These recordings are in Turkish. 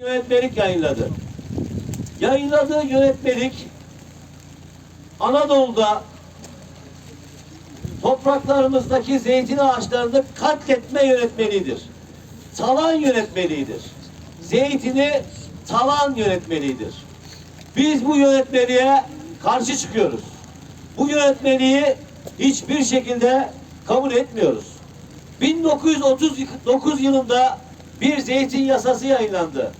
yönetmelik yayınladı. Yayınladığı yönetmelik Anadolu'da topraklarımızdaki zeytin ağaçlarını katletme yönetmeliğidir. Talan yönetmeliğidir. Zeytini talan yönetmeliğidir. Biz bu yönetmeliğe karşı çıkıyoruz. Bu yönetmeliği hiçbir şekilde kabul etmiyoruz. 1939 yılında bir zeytin yasası yayınlandı.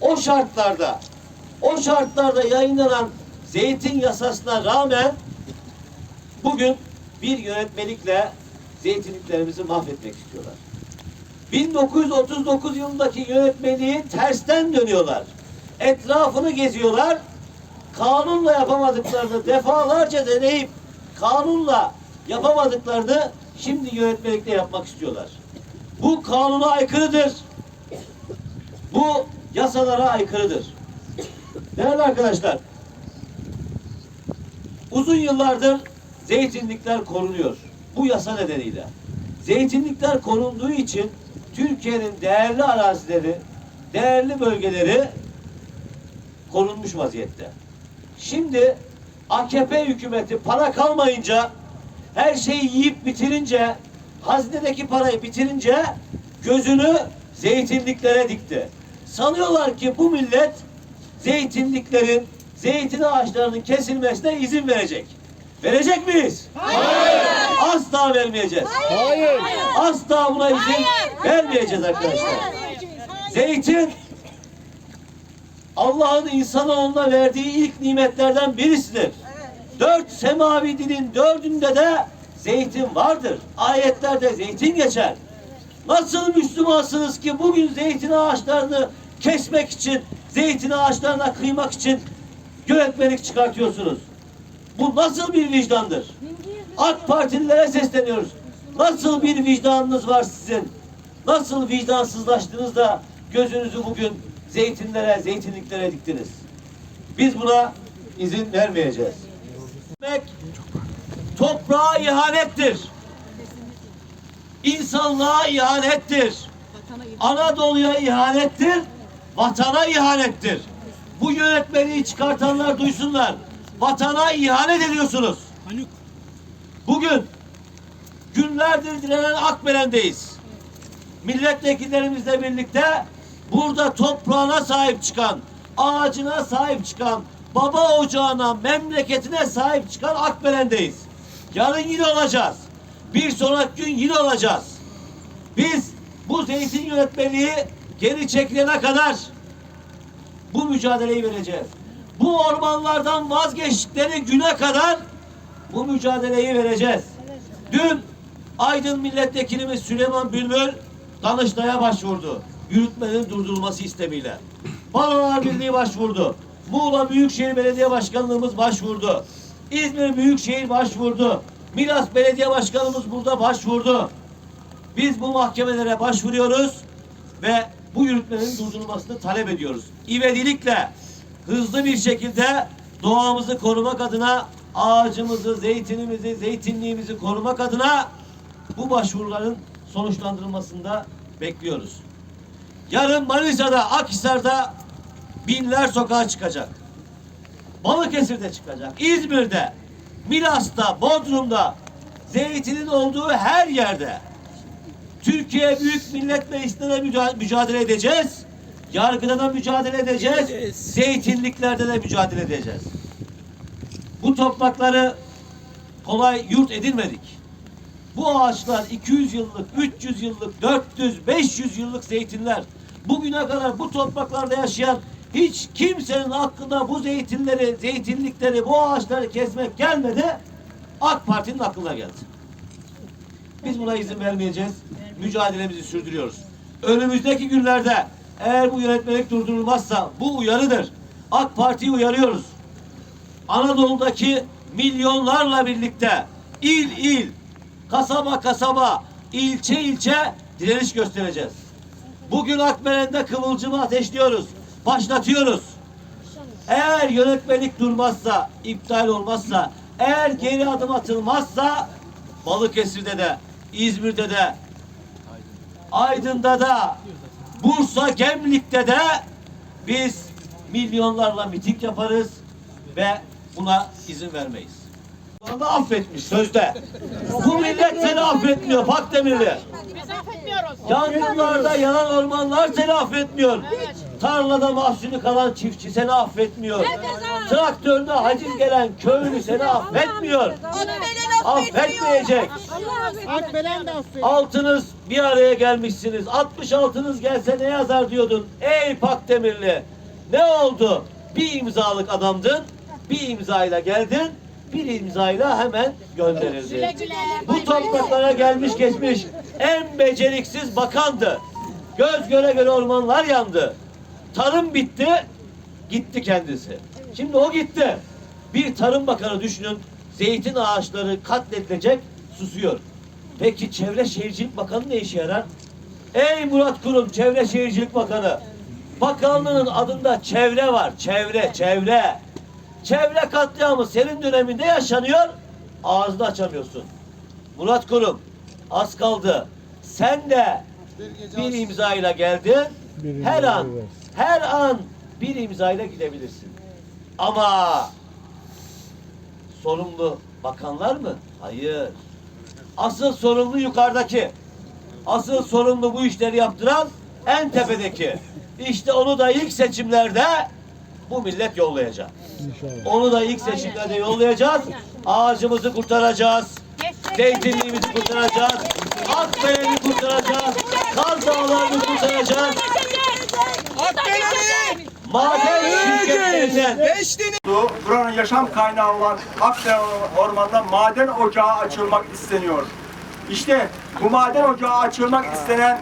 O şartlarda, o şartlarda yayınlanan zeytin yasasına rağmen bugün bir yönetmelikle zeytinliklerimizi mahvetmek istiyorlar. 1939 yılındaki yönetmeliği tersten dönüyorlar. Etrafını geziyorlar. Kanunla yapamadıklarını defalarca deneyip kanunla yapamadıklarını şimdi yönetmelikle yapmak istiyorlar. Bu kanuna aykırıdır. Bu yasalara aykırıdır. Değerli arkadaşlar, uzun yıllardır zeytinlikler korunuyor. Bu yasa nedeniyle. Zeytinlikler korunduğu için Türkiye'nin değerli arazileri, değerli bölgeleri korunmuş vaziyette. Şimdi AKP hükümeti para kalmayınca her şeyi yiyip bitirince hazinedeki parayı bitirince gözünü zeytinliklere dikti. Sanıyorlar ki bu millet zeytinliklerin, zeytin ağaçlarının kesilmesine izin verecek. Verecek miyiz? Hayır. Asla vermeyeceğiz. Hayır. Asla buna izin vermeyeceğiz arkadaşlar. Zeytin Allah'ın insanoğluna verdiği ilk nimetlerden birisidir. Dört semavi dinin dördünde de zeytin vardır. Ayetlerde zeytin geçer. Nasıl Müslümansınız ki bugün zeytin ağaçlarını kesmek için, zeytin ağaçlarına kıymak için yönetmelik çıkartıyorsunuz? Bu nasıl bir vicdandır? AK Partililere sesleniyoruz. Nasıl bir vicdanınız var sizin? Nasıl vicdansızlaştınız da gözünüzü bugün zeytinlere, zeytinliklere diktiniz? Biz buna izin vermeyeceğiz. Toprağa ihanettir. İnsanlığa ihanettir. Anadolu'ya ihanettir. Vatana ihanettir. Bu yönetmeliği çıkartanlar duysunlar. Vatana ihanet ediyorsunuz. Bugün günlerdir direnen Akbelen'deyiz. Milletvekillerimizle birlikte burada toprağına sahip çıkan, ağacına sahip çıkan, baba ocağına, memleketine sahip çıkan Akbelen'deyiz. Yarın yine olacağız. Bir sonraki gün yine olacağız. Biz bu zeytin yönetmeliği geri çekilene kadar bu mücadeleyi vereceğiz. Bu ormanlardan vazgeçtikleri güne kadar bu mücadeleyi vereceğiz. Dün Aydın Milletvekilimiz Süleyman Bülbül Danıştay'a başvurdu. Yürütmenin durdurulması istemiyle. Barolar Birliği başvurdu. Muğla Büyükşehir Belediye Başkanlığımız başvurdu. İzmir Büyükşehir başvurdu. Milas Belediye Başkanımız burada başvurdu. Biz bu mahkemelere başvuruyoruz ve bu yürütmenin durdurulmasını talep ediyoruz. İvedilikle hızlı bir şekilde doğamızı korumak adına ağacımızı, zeytinimizi, zeytinliğimizi korumak adına bu başvuruların sonuçlandırılmasında bekliyoruz. Yarın Manisa'da, Akhisar'da binler sokağa çıkacak. Balıkesir'de çıkacak. İzmir'de, Milas'ta, Bodrum'da, zeytinin olduğu her yerde Türkiye Büyük Millet Meclisi'nde de müca- mücadele edeceğiz. Yargıda da mücadele edeceğiz. Zeytinliklerde de mücadele edeceğiz. Bu toprakları kolay yurt edinmedik. Bu ağaçlar 200 yıllık, 300 yıllık, 400, 500 yıllık zeytinler. Bugüne kadar bu topraklarda yaşayan hiç kimsenin aklına bu zeytinleri, zeytinlikleri, bu ağaçları kesmek gelmedi. AK Parti'nin aklına geldi. Biz buna izin vermeyeceğiz. Mücadelemizi sürdürüyoruz. Önümüzdeki günlerde eğer bu yönetmelik durdurulmazsa bu uyarıdır. AK Parti'yi uyarıyoruz. Anadolu'daki milyonlarla birlikte il il, kasaba kasaba, ilçe ilçe direniş göstereceğiz. Bugün Akbelen'de kıvılcımı ateşliyoruz, başlatıyoruz. Eğer yönetmelik durmazsa, iptal olmazsa, eğer geri adım atılmazsa Balıkesir'de de, İzmir'de de, Aydın'da da, Bursa, Gemlik'te de Biz milyonlarla miting yaparız ve buna izin vermeyiz. Onu affetmiş sözde. Bu millet seni affetmiyor Pakdemirli. Biz affetmiyoruz. Yangınlarda yanan ormanlar seni affetmiyor. Tarlada mahsulü kalan çiftçi seni affetmiyor. Traktörde haciz gelen köylü seni affetmiyor. Affetmeyecek. Altınız bir araya gelmişsiniz. 66'nız gelse ne yazar diyordun. Ey Pakdemirli. Ne oldu? Bir imzalık adamdın. Bir imzayla geldin. Bir imzayla hemen gönderildin. Bu topraklara gelmiş geçmiş en beceriksiz bakandı. Göz göre göre ormanlar yandı. Tarım bitti, gitti kendisi. Şimdi o gitti. Bir tarım bakanı düşünün, zeytin ağaçları katledilecek, susuyor. Peki Çevre Şehircilik Bakanı ne işe yarar? Ey Murat Kurum, Çevre Şehircilik Bakanı. Bakanlığın adında çevre var, çevre, çevre. Çevre katliamı senin döneminde yaşanıyor, ağzını açamıyorsun. Murat Kurum, az kaldı. Sen de bir imzayla geldin. Her an, her an bir imzayla gidebilirsin. Ama sorumlu bakanlar mı? Hayır. Asıl sorumlu yukarıdaki. Asıl sorumlu bu işleri yaptıran en tepedeki. İşte onu da ilk seçimlerde bu millet yollayacak. Onu da ilk seçimlerde yollayacağız. Ağacımızı kurtaracağız. Zeytinliğimizi kurtaracağız. Akbelen'i kurtaracağız. Kaz Dağları'nı kurtaracağız. Maden şirketlerinden Su, buranın yaşam kaynağı olan Akdere Ormanı'nda maden ocağı açılmak isteniyor. İşte bu maden ocağı açılmak istenen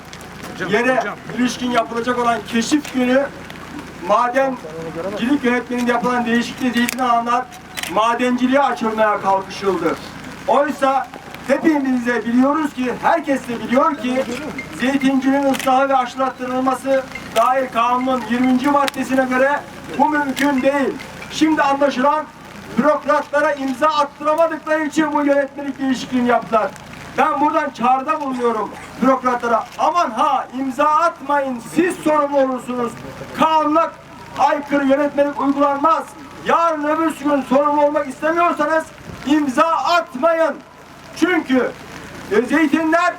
yere ilişkin yapılacak olan keşif günü madencilik yönetmeninde yapılan değişikliği zeytin alanlar madenciliğe açılmaya kalkışıldı. Oysa hepimiz de biliyoruz ki, herkes de biliyor ki zeytinciliğin ıslahı ve aşılattırılması dair kanunun 20. maddesine göre bu mümkün değil. Şimdi anlaşılan bürokratlara imza attıramadıkları için bu yönetmelik değişikliğini yaptılar. Ben buradan çağrıda bulunuyorum bürokratlara. Aman ha imza atmayın siz sorumlu olursunuz. Kanuna aykırı yönetmelik uygulanmaz. Yarın öbür gün sorumlu olmak istemiyorsanız imza atmayın. Çünkü zeytinler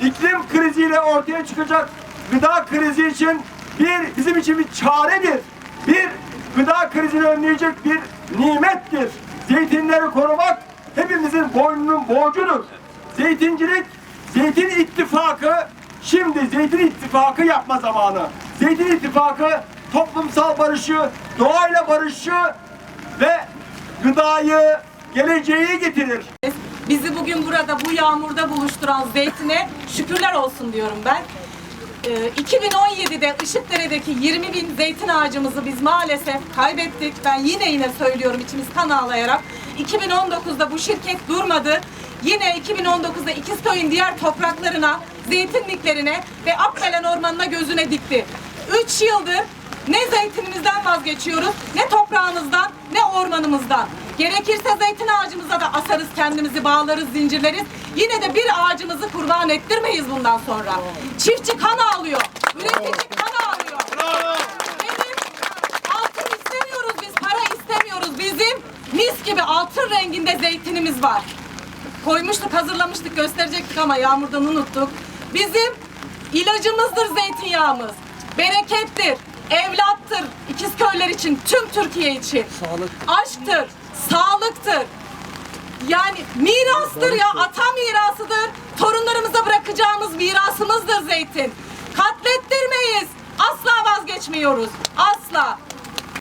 iklim kriziyle ortaya çıkacak gıda krizi için bir bizim için bir çaredir. Bir gıda krizini önleyecek bir nimettir. Zeytinleri korumak hepimizin boynunun borcudur. Zeytincilik, zeytin ittifakı şimdi zeytin ittifakı yapma zamanı. Zeytin ittifakı toplumsal barışı, doğayla barışı ve gıdayı, geleceği getirir. Bizi bugün burada bu yağmurda buluşturan zeytine şükürler olsun diyorum ben. Ee, 2017'de Işıkdere'deki 20 bin zeytin ağacımızı biz maalesef kaybettik. Ben yine yine söylüyorum içimiz kan ağlayarak. 2019'da bu şirket durmadı. Yine 2019'da İkizköy'ün diğer topraklarına, zeytinliklerine ve Akbelen Ormanı'na gözüne dikti. 3 yıldır ne zeytinimizden vazgeçiyoruz, ne toprağımızdan, ne ormanımızdan. Gerekirse zeytin ağacımıza da asarız kendimizi, bağlarız, zincirleriz. Yine de bir ağacımızı kurban ettirmeyiz bundan sonra. Çiftçi kan ağlıyor, üretici kan ağlıyor. Bizim altın istemiyoruz biz, para istemiyoruz. Bizim mis gibi altın renginde zeytinimiz var. Koymuştuk, hazırlamıştık, gösterecektik ama yağmurdan unuttuk. Bizim ilacımızdır zeytinyağımız. Berekettir, evlattır. İkizköyler için, tüm Türkiye için. Sağlık. Aşktır, sağlıktır. Yani mirastır ya, ata mirasıdır. Torunlarımıza bırakacağımız mirasımızdır zeytin. Katlettirmeyiz. Asla vazgeçmiyoruz.